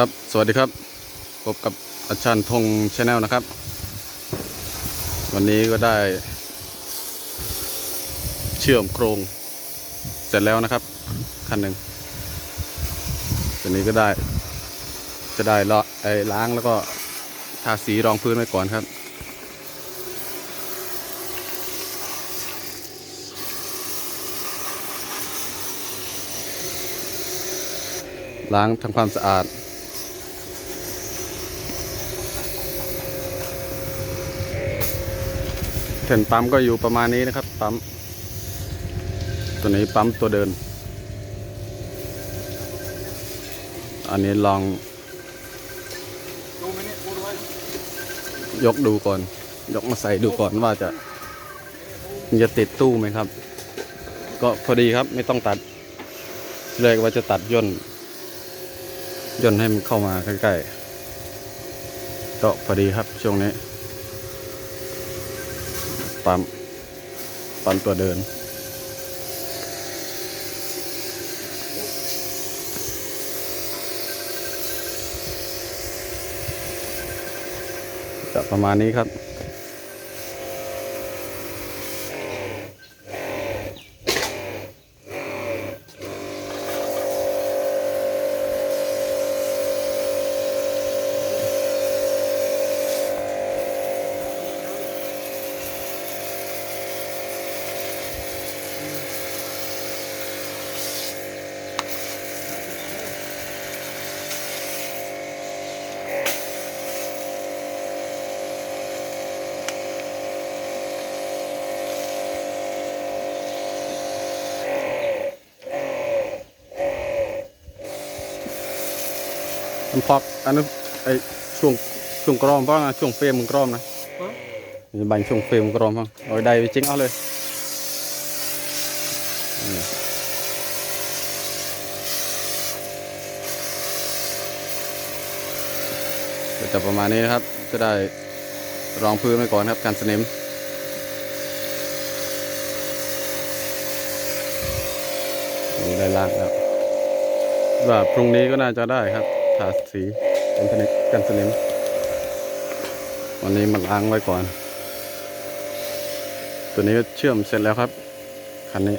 ครับ สวัสดีครับ พบกับอาจารย์ธงชาแนลนะครับ วันนี้ก็ได้ เชื่อมโครง เสร็จแล้วนะครับคันหนึ่งตัวนี้ก็ได้ จะได้ละไอ้ล้างแล้วก็ทาสีรองพื้นไว้ก่อนครับล้างทำความสะอาด แผ่นปั๊มก็อยู่ประมาณนี้นะครับ ปั๊ม ตัวนี้ปั๊มตัวเดิน อันนี้ลอง ยกดูก่อน ยกมาใส่ดูก่อนว่าจะจะติดตู้ไหมครับ ก็พอดีครับไม่ต้องตัด เลยว่าจะตัดย่นย่นให้มันเข้ามาใกล้ๆก็พอดีครับช่วงนี้ ปั๊มปั๊มตัวเดิน จะประมาณนี้ครับ มันพอกอันนั้นไอช่วงช่วงกรอมบ้างนะช่วงเฟรมมันกรอมนะจะบังช่วงเฟรมกรอมบ้างเอาได้ไปจริงเอาเลยนี่ก็จะประมาณนี้นะครับ จะได้รองพื้นไว้ก่อนครับการสนิมนี่ได้ล้างแล้วว่าพรุ่งนี้ก็น่าจะได้ครับ ทาสีกันสนิมกันสนิม วันนี้มาล้างไว้ก่อน ตัวนี้เชื่อมเสร็จแล้วครับ คันนี้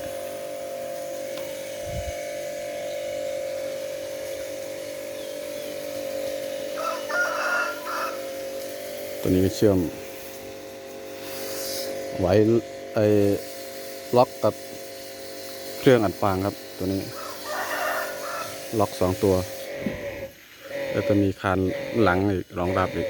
ตัวนี้ก็เชื่อม ไว้ไอ้ล็อกกับเครื่องอัดฟางครับตัวนี้ ล็อกสองตัว แล้วจะมีคานหลังอีกรองรับอีก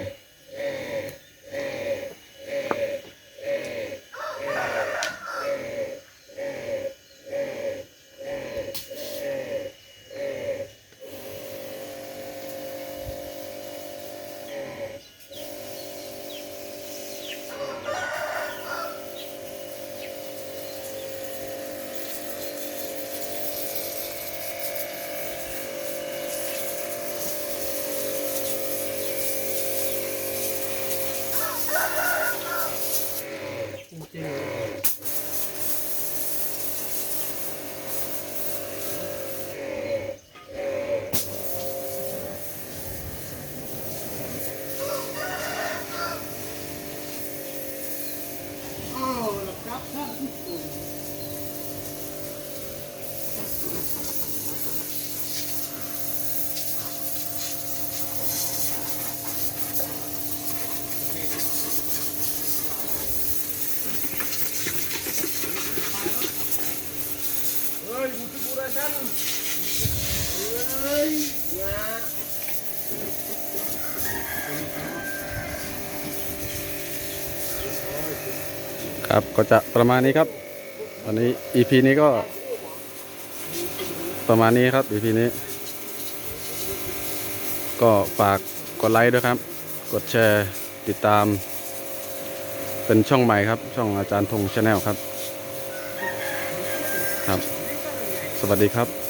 ครับก็จะประมาณนี้ครับ วันนี้ EP นี้ก็ ประมาณนี้ครับอีพีนี้ ก็ฝากกดไลค์ด้วยครับ กดแชร์ติดตาม เป็นช่องใหม่ครับ ช่องอาจารย์ธงชาแนลครับ ครับ สวัสดีครับ